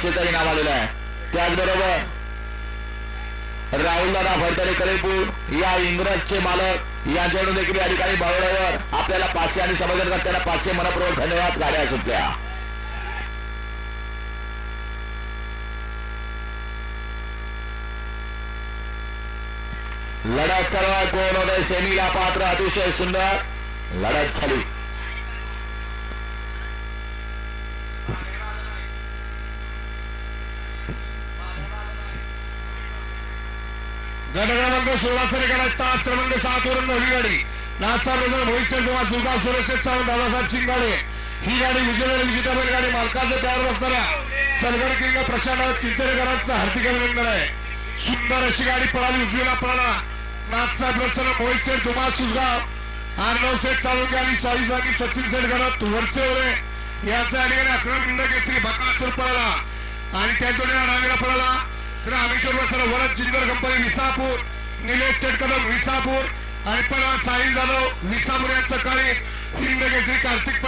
असेचा नाव आलेला आहे. त्याचबरोबर राहुल दादा फडतरे करेपूर या इंग्रजचे मालक यांच्याकडून देखील या ठिकाणी बरोबर आपल्याला पाचशे आणि समजून त्यांना पाचशे मनपूर्वक धन्यवाद. गाड्या सुटल्या. लढत सर्व कोण होते सेमीला पात्र अतिशय सुंदर लढत झाली. गट क्रमांक सोळाचा निकाल तास क्रमांक सात वरून नवी गाडी. नाथसार रोजर मोहित कुमार सुलगाव सुरेश सावंत दादासाहेब शिंगाडे. ही गाडी विजयवाडी विजेता गाडी मालकाचं त्यावर बसणाऱ्या सलगड किंग प्रशांत चिंतनेकरांचं हार्दिक अभिनंदन आहे. सुंदर अशी गाडी पळाली उजवीला पळाला. नाथसाहेब रस्त्याला मोहित सेठ कुमार सुसगाव आर्णव सेठ चालुके आणि चाळीस आणि सचिन सेठ गणत वरचे ओरे याचा आणि अकरा मिनिटं घेतली बकासूर पळाला. आणि त्या जोडीला रांगेला पळाला. रामेश्वर बसला वरद जिंदर कंपनी विसापूर निलेश चटकदम विसापूर आणि पण साहिल जाधव विसापूर यांचं काळी हिंद केसरी कार्तिक